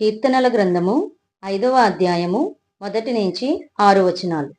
కీర్తనల గ్రంథము ఐదవ అధ్యాయము మొదటి నుంచి ఆరు వచనాలు.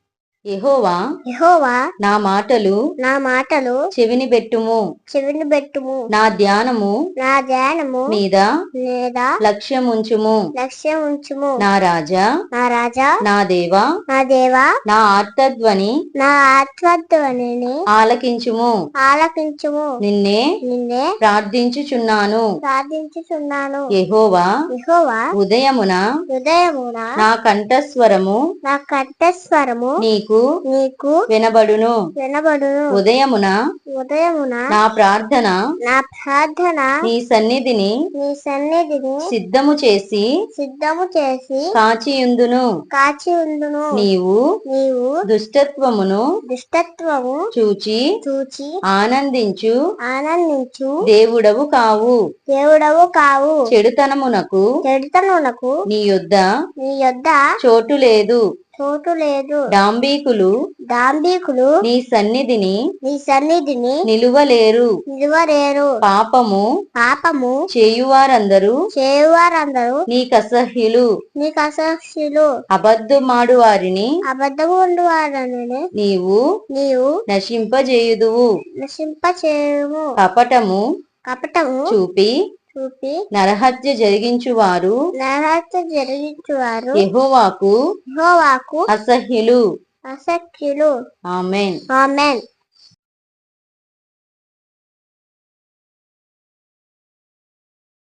యెహోవా యెహోవా నా మాటలు నా మాటలు చెవిని పెట్టుము. చెవిని పెట్టుము. నా ధ్యానము నా ధ్యానము మీద లేదా లక్ష్యముంచుము. లక్ష్యం ఉంచుము నా రాజా నా రాజా నా దేవా నా దేవా నా ఆర్తధ్వని నా ఆత్మధ్వనిని ఆలకించుము. ఆలకించుము. నిన్నే నిన్నే ప్రార్థించుచున్నాను. ప్రార్థించుచున్నాను. యెహోవా యెహోవా ఉదయమున హృదయమున నా కంఠస్వరము నా కంఠస్వరము నీకు నీకు వినబడును. వినబడును. ఉదయమున ఉదయమున నా ప్రార్థన నా ప్రార్థన నీ సన్నిధిని నీ సన్నిధిని సిద్ధము చేసి సిద్ధము చేసి కాచియుందును. కాచి ఉండును నీవు నీవు దుష్టత్వమును దుష్టత్వము చూచి చూచి ఆనందించు. ఆనందించు. దేవుడవు కావు. దేవుడవు కావు. చెడుతనమునకు చెడుతనునకు నీ యొద్ద నీ యొద్ద చోటు లేదు. చోటు లేదు. డాంబీకులు దాంబీకులు నీ సన్నిధిని నీ సన్నిధిని నిలువలేరు. నిలువలేరు. పాపము పాపము చేయువారందరూ చేయువారందరూ నీకసహ్యులు నీకు అసహ్యులు అబద్ధమాడు వారిని అబద్ధము ఉండు వారని నీవు నీవు నశింపజేయుదువు. నశింప చేయము కపటము కపటము చూపి చూపి నరహత్య జరిగించువారు. నరహత్య జరిగించువారు. యెహోవాకు యెహోవాకు అసహ్యులు. అసఖ్యులు ఆమెన్. ఆమెన్.